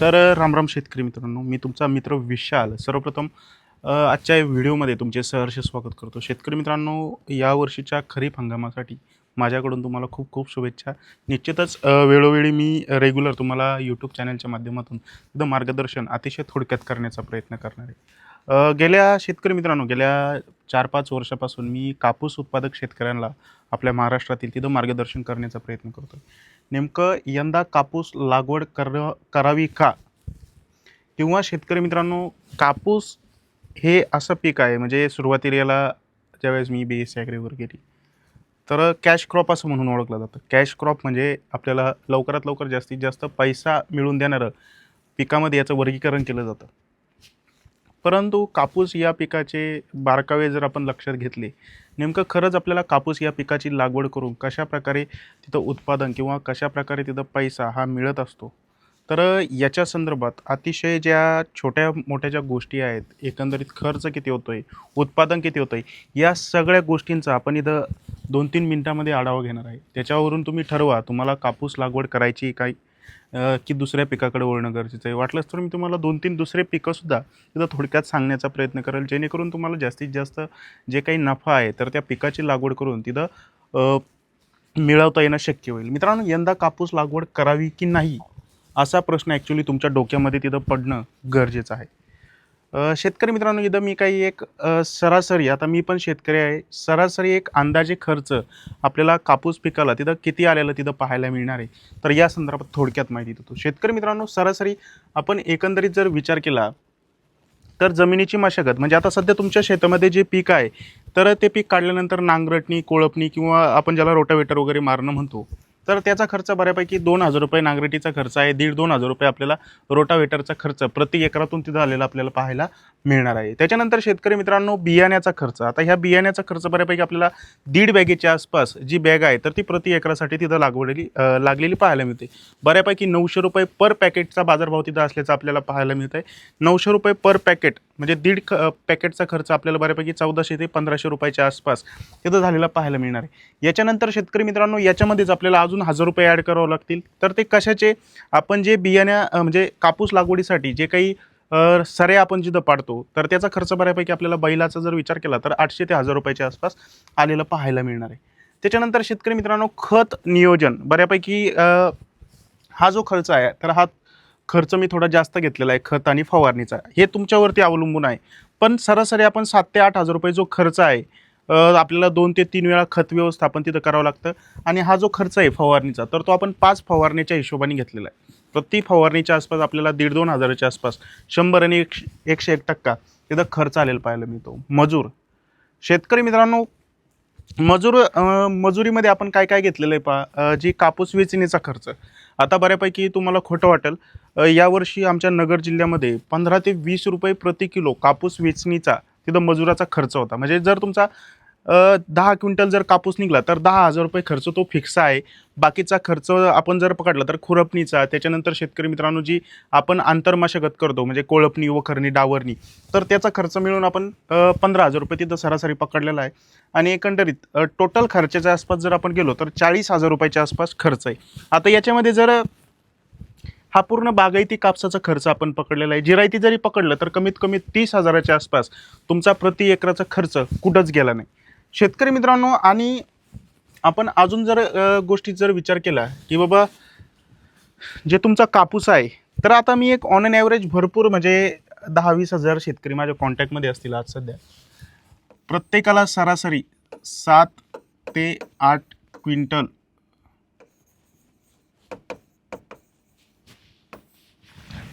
तर रामराम शेतकरी मित्रांनो मी तुमचा मित्र विशाल. सर्वप्रथम आजच्या व्हिडिओमध्ये तुमचे सहर्ष स्वागत करतो. शेतकरी मित्रांनो या वर्षीच्या खरीप हंगामासाठी माझ्याकडून तुम्हाला खूप खूप शुभेच्छा. निश्चितच वेळोवेळी मी रेग्युलर तुम्हाला यूट्यूब चॅनलच्या माध्यमातून एकदम मार्गदर्शन अतिशय थोडक्यात करण्याचा प्रयत्न करणार आहे. गेल्या शेतकरी मित्रांनो गेल्या चार पाच वर्षापासून मी कापूस उत्पादक शेतकऱ्यांना आपल्या महाराष्ट्रातील तिथं मार्गदर्शन करण्याचा प्रयत्न करतो नेमकं यंदा कापूस लागवड कर करावी का? किंवा शेतकरी मित्रांनो कापूस हे असं पीक आहे म्हणजे सुरुवातीला याला ज्यावेळेस मी बी एस सी ॲग्रीवर गेली तर कॅश क्रॉप असं म्हणून ओळखलं जातं. कॅश क्रॉप म्हणजे आपल्याला लवकरात लवकर जास्तीत जास्त पैसा मिळून देणारं पिकामध्ये याचं वर्गीकरण केलं जातं. परंतु कापूस या पिकाचे बारकावे जर आपण लक्षात घेतले नेमकं खरंच आपल्याला कापूस या पिकाची लागवड करून कशा प्रकारे तिथं उत्पादन किंवा कशा प्रकारे तिथं पैसा हा मिळत असतो? तर याच्या संदर्भात अतिशय ज्या छोट्या मोठ्या ज्या गोष्टी आहेत एकंदरीत खर्च किती होतो आहे उत्पादन किती होतं आहे या सगळ्या गोष्टींचा आपण इथं दोन तीन मिनटामध्ये आढावा घेणार आहे. त्याच्यावरून तुम्ही ठरवा तुम्हाला कापूस लागवड करायची काय? की दुसऱ्या पिकाकडे वळणं गरजेचं आहे. वाटलंच तर मी तुम्हाला दोन तीन दुसरे पिकंसुद्धा तिथं थोडक्यात सांगण्याचा प्रयत्न करेल. जेणेकरून तुम्हाला जास्तीत जास्त जे काही नफा आहे तर त्या पिकाची लागवड करून तिथं मिळवता येणं शक्य होईल. मित्रांनो यंदा कापूस लागवड करावी की नाही? असा प्रश्न ॲक्च्युली तुमच्या डोक्यामध्ये तिथं पडणं गरजेचं आहे. शेतकरी मित्रांनो इथं मी काही एक सरासरी आता मी पण शेतकरी आहे सरासरी एक अंदाजे खर्च आपल्याला कापूस पिकाला तिथं किती आलेलं तिथं पाहायला मिळणार आहे? तर या संदर्भात थोडक्यात माहिती देतो. शेतकरी मित्रांनो सरासरी आपण एकंदरीत जर विचार केला तर जमिनीची मशागत म्हणजे आता सध्या तुमच्या शेतामध्ये जे पीक आहे तर ते पीक काढल्यानंतर नांगरटणी कोळपणी किंवा आपण ज्याला रोटावेटर वगैरे मारणं म्हणतो तर त्याचा खर्च बऱ्यापैकी दोन हजार रुपये नांगरटीचा खर्च आहे. दीड दोन हजार रुपये आपल्याला रोटावेटरचा खर्च प्रति एकरातून तिथं आलेला आपल्याला पाहायला मिळणार आहे. त्याच्यानंतर शेतकरी मित्रांनो बियाण्याचा खर्च. आता ह्या बियाण्याचा खर्च बऱ्यापैकी आपल्याला दीड बॅगेच्या आसपास जी बॅग आहे तर ती प्रति एकरासाठी तिथं लागवडली लागलेली पाहायला मिळते. बऱ्यापैकी नऊशे रुपये पर पॅकेटचा बाजारभाव तिथं असल्याचं आपल्याला पाहायला मिळत आहे नऊशे रुपये पर पॅकेट म्हणजे दीड ख पॅकेटचा खर्च आपल्याला बऱ्यापैकी चौदाशे ते पंधराशे रुपयाच्या आसपास तिथं झालेला पाहायला मिळणार आहे. याच्यानंतर शेतकरी मित्रांनो याच्यामध्येच आपल्याला अजून हजार रुपये ॲड करावं लागतील. तर ते कशाचे? आपण जे बियाण्या म्हणजे कापूस लागवडीसाठी जे काही सरे सऱ्या आपण जिथं पाडतो तर त्याचा खर्च बऱ्यापैकी आपल्याला बैलाचा जर विचार केला तर आठशे ते हजार रुपयाच्या आसपास आलेलं पाहायला मिळणार आहे. त्याच्यानंतर शेतकरी मित्रांनो खत नियोजन बऱ्यापैकी हा जो खर्च आहे तर हा खर्च मी थोडा जास्त घेतलेला आहे खत आणि फवारणीचा. हे तुमच्यावरती अवलंबून आहे. पण सरासरी आपण सात ते आठ हजार रुपये जो खर्च आहे आपल्याला दोन ते तीन वेळा खत व्यवस्थापन तिथं करावं लागतं. आणि हा जो खर्च आहे फवारणीचा तर तो आपण पाच फवारणीच्या हिशोबाने घेतलेला आहे. प्रति फवारणीच्या आसपास आपल्याला दीड दोन हजाराच्या आसपास शंभर आणि एकशे एकशे एक टक्का तिथं खर्च आलेला पाहायला मिळतो. मजूर. शेतकरी मित्रांनो मजूर मजुरीमध्ये आपण काय काय घेतलेलं आहे पा जी कापूस वेचणीचा खर्च. आता बऱ्यापैकी तुम्हाला खोटं वाटेल. यावर्षी आमच्या नगर जिल्ह्यामध्ये पंधरा ते वीस रुपये प्रति किलो कापूस वेचणीचा तिथं मजुराचा खर्च होता. म्हणजे जर तुमचा दहा क्विंटल जर कापूस निघला तर दहा हजार रुपये खर्च तो फिक्स आहे. बाकीचा खर्च आपण जर पकडला तर खुरपणीचा त्याच्यानंतर शेतकरी मित्रांनो जी आपण आंतरमशागत करतो म्हणजे कोळपणी वखरणी डावरणी तर त्याचा खर्च मिळून आपण पंधरा हजार रुपये तिथं सरासरी पकडलेला आहे. आणि एकंदरीत टोटल खर्चाच्या आसपास जर आपण गेलो तर चाळीस हजार रुपयाच्या आसपास खर्च आहे. आता याच्यामध्ये जर हा पूर्ण बागायती कापसाचा खर्च आपण पकडलेला आहे. जिरायती जरी पकडलं तर कमीत कमी तीस हजाराच्या आसपास तुमचा प्रति एकराचा खर्च कुठंच गेला नाही. शेतकरी मित्रांनो आणि आपण अजून जर गोष्टीत जर विचार केला की बाबा जे तुमचा कापूस आहे तर आता मी एक ऑन अन ॲव्हरेज भरपूर म्हणजे दहा वीस हजार शेतकरी माझ्या कॉन्टॅक्टमध्ये असतील आज सध्या. प्रत्येकाला सरासरी सात ते आठ क्विंटल.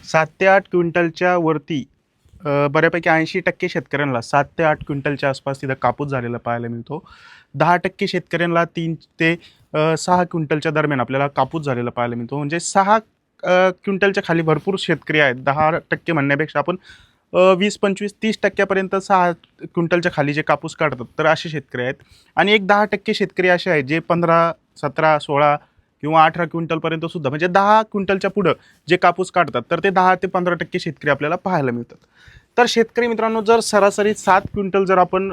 सात ते आठ क्विंटलच्या वरती बऱ्यापैकी ऐंशी टक्के शेतकऱ्यांना सात ते आठ क्विंटलच्या आसपास तिथं कापूस झालेला पाहायला मिळतो. दहा टक्के शेतकऱ्यांना तीन ते सहा क्विंटलच्या दरम्यान आपल्याला कापूस झालेला पाहायला मिळतो. म्हणजे सहा क्विंटलच्या खाली भरपूर शेतकरी आहेत. दहा टक्के म्हणण्यापेक्षा आपण वीस पंचवीस तीस टक्क्यापर्यंत सहा क्विंटलच्या खाली जे कापूस काढतात तर असे शेतकरी आहेत. आणि एक दहा टक्के शेतकरी असे आहेत जे पंधरा सतरा सोळा किंवा अठरा क्विंटलपर्यंत सुद्धा म्हणजे दहा क्विंटलच्या पुढं जे कापूस काढतात तर ते दहा ते पंधरा टक्के शेतकरी आपल्याला पाहायला मिळतात. तर शेतकरी मित्रांनो जर सरासरी सात क्विंटल जर आपण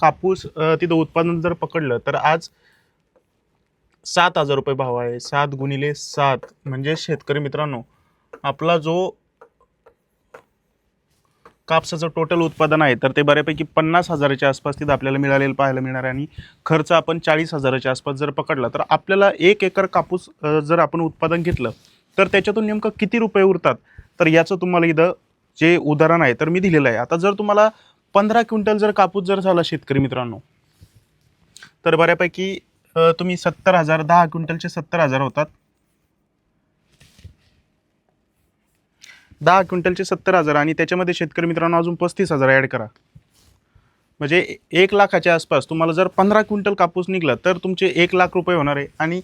कापूस तिथं उत्पादन जर पकडलं तर आज सात हजार रुपये भाव आहे. सात गुणिले सात म्हणजे शेतकरी मित्रांनो आपला जो कापसाचं टोटल उत्पादन आहे तर ते बऱ्यापैकी पन्नास हजाराच्या आसपास तिथं आपल्याला मिळालेलं पाहायला मिळणार आहे. आणि खर्च आपण चाळीस हजाराच्या आसपास जर पकडला तर आपल्याला एक एकर कापूस जर आपण उत्पादन घेतलं तर त्याच्यातून नेमकं किती रुपये उरतात? तर याचं तुम्हाला इथं जे उदाहरण आहे तर मी दिलेलं आहे. आता जर तुम्हाला पंधरा क्विंटल जर कापूस जर झाला शेतकरी मित्रांनो तर बऱ्यापैकी तुम्ही सत्तर हजार दहा क्विंटलचे सत्तर हजार होतात. दहा क्विंटलचे सत्तर हजार आणि त्याच्यामध्ये शेतकरी मित्रांनो अजून पस्तीस हजार ॲड करा. म्हणजे एक लाखाच्या आसपास तुम्हाला जर पंधरा क्विंटल कापूस निघला तर तुमचे एक लाख रुपये होणार आहे आणि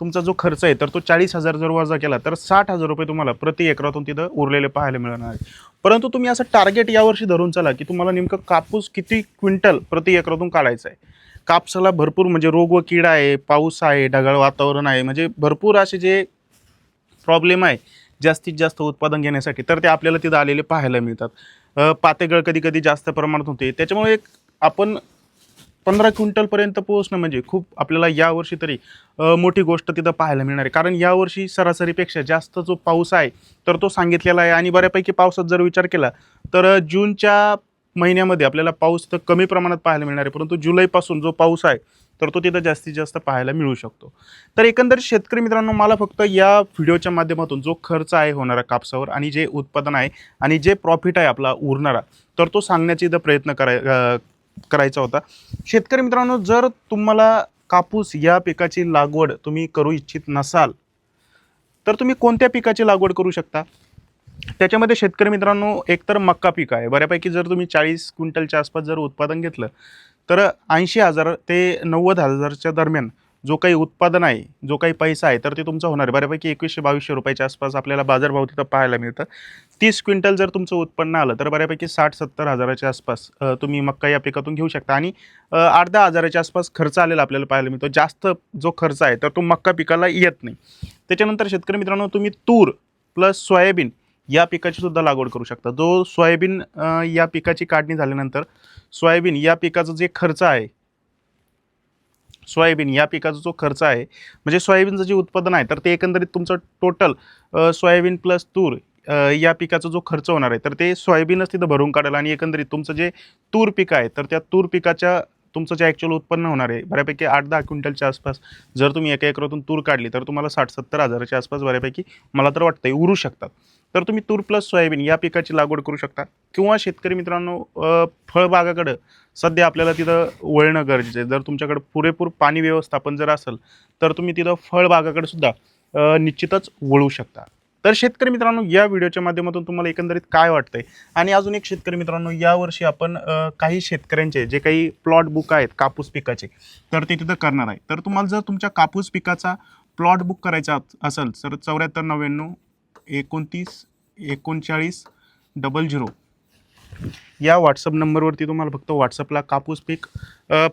तुमचा जो खर्च आहे तर तो चाळीस हजार जर वजा केला तर साठ हजार रुपये तुम्हाला प्रति एकरातून तिथं उरलेले पाहायला मिळणार आहे. परंतु तुम्ही असं टार्गेट यावर्षी धरून चला की तुम्हाला नेमकं कापूस किती क्विंटल प्रति एकरातून काढायचं आहे. कापसाला भरपूर म्हणजे रोग व कीड आहे पाऊस आहे ढगाळ वातावरण आहे म्हणजे भरपूर असे जे प्रॉब्लेम आहे जास्तीत जास्त उत्पादन घेण्यासाठी तर ते आपल्याला तिथं आलेले पाहायला मिळतात. पातेगळ कधी कधी जास्त प्रमाणात होते. त्याच्यामुळे एक आपण पंधरा क्विंटलपर्यंत पोहोचणं म्हणजे खूप आपल्याला यावर्षी तरी मोठी गोष्ट तिथं पाहायला मिळणार आहे. कारण यावर्षी सरासरीपेक्षा जास्त जो पाऊस आहे तर तो सांगितलेला आहे. आणि बऱ्यापैकी पावसात जर विचार केला तर जूनच्या महिन्यामध्ये आपल्याला पाऊस तर कमी प्रमाणात पाहायला मिळणार आहे. परंतु जुलैपासून जो पाऊस आहे तर तो तिथं जास्तीत जास्त पाहायला मिळू शकतो. तर एकंदरीत शेतकरी मित्रांनो मला फक्त या व्हिडिओच्या माध्यमातून जो खर्च आहे होणारा कापसावर आणि जे उत्पादन आहे आणि जे प्रॉफिट आहे आपला उरणारा तर तो सांगण्याचा इथं प्रयत्न कराय करायचा होता. शेतकरी मित्रांनो जर तुम्हाला कापूस या पिकाची लागवड तुम्ही करू इच्छित नसाल तर तुम्ही कोणत्या पिकाची लागवड करू शकता? त्याच्यामध्ये शेतकरी मित्रांनो एकतर मक्का पीक आहे. बऱ्यापैकी जर तुम्ही चाळीस क्विंटलच्या आसपास जर उत्पादन घेतलं तर ऐंशी हजार ते नव्वद हजारच्या दरम्यान जो काही उत्पादन आहे जो काही पैसा आहे तर ते तुमचा होणार. आहे बऱ्यापैकी एकवीसशे बावीसशे रुपयाच्या आसपास आपल्याला बाजारभाव तिथं पाहायला मिळतं. तीस क्विंटल जर तुमचं उत्पन्न आलं तर बऱ्यापैकी साठ सत्तर हजाराच्या आसपास तुम्ही मक्का या पिकातून घेऊ शकता. आणि आठ दहा हजाराच्या आसपास खर्च आलेला आपल्याला पाहायला मिळतो. जास्त जो खर्च आहे तर तो मक्का पिकाला येत नाही. त्याच्यानंतर शेतकरी मित्रांनो तुम्ही तूर प्लस सोयाबीन या पिकाची सुद्धा लागवड करू शकता. जो सोयाबीन या पिकाची काढणी झाल्यानंतर सोयाबीन या पिकाचा जे खर्च आहे सोयाबीन या पिकाचा जो खर्च आहे म्हणजे सोयाबीनचं जे उत्पादन आहे तर ते एकंदरीत तुमचं टोटल सोयाबीन प्लस तूर या पिकाचा जो खर्च होणार आहे तर ते सोयाबीनच तिथं भरून काढेल आणि एकंदरीत तुमचं जे तूर पीक आहे तर त्या तूर पिकाच्या तुमचं जे ॲक्च्युअल उत्पन्न होणार आहे बऱ्यापैकी आठ दहा क्विंटलच्या आसपास जर तुम्ही एका एकरातून तूर काढली तर तुम्हाला साठ सत्तर हजाराच्या आसपास बऱ्यापैकी मला तर वाटतंय उरू शकतात. तर तुम्ही तूर प्लस सोयाबीन या पिकाची लागवड करू शकता. किंवा शेतकरी मित्रांनो फळबागाकडं सध्या आपल्याला तिथं वळणं गरजेचं आहे. जर तुमच्याकडं पुरेपूर पाणी व्यवस्थापन जर असेल तर तुम्ही तिथं फळबागाकडे सुद्धा निश्चितच वळू शकता. तर शेतकरी मित्रांनो या व्हिडिओच्या माध्यमातून तुम्हाला एकंदरीत काय वाटतंय? आणि अजून एक शेतकरी मित्रांनो यावर्षी आपण काही शेतकऱ्यांचे जे काही प्लॉट बुक आहेत कापूस पिकाचे तर ते तिथं करणार आहे. तर तुम्हाला जर तुमच्या कापूस पिकाचा प्लॉट बुक करायचा असेल तर चौऱ्याहत्तर नव्याण्णव एकोणतीस एकोणचाळीस डबल झिरो या व्हॉट्सअप नंबरवरती तुम्हाला फक्त व्हॉट्सअपला कापूस पीक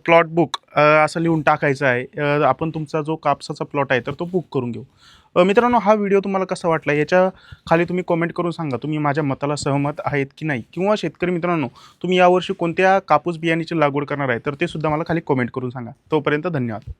प्लॉट बुक असं लिहून टाकायचं आहे. आपण तुमचा जो कापसाचा प्लॉट आहे तर तो बुक करून घेऊ. मित्रांनो हा व्हिडिओ तुम्हाला कसा वाटला? याच्या खाली तुम्ही कमेंट करून सांगा तुम्ही माझ्या मताला सहमत आहेत की नाही? किंवा शेतकरी मित्रांनो तुम्ही यावर्षी कोणत्या कापूस बियाण्याची लागवड करणार आहे तर ते सुद्धा मला खाली कमेंट करून सांगा. तोपर्यंत धन्यवाद.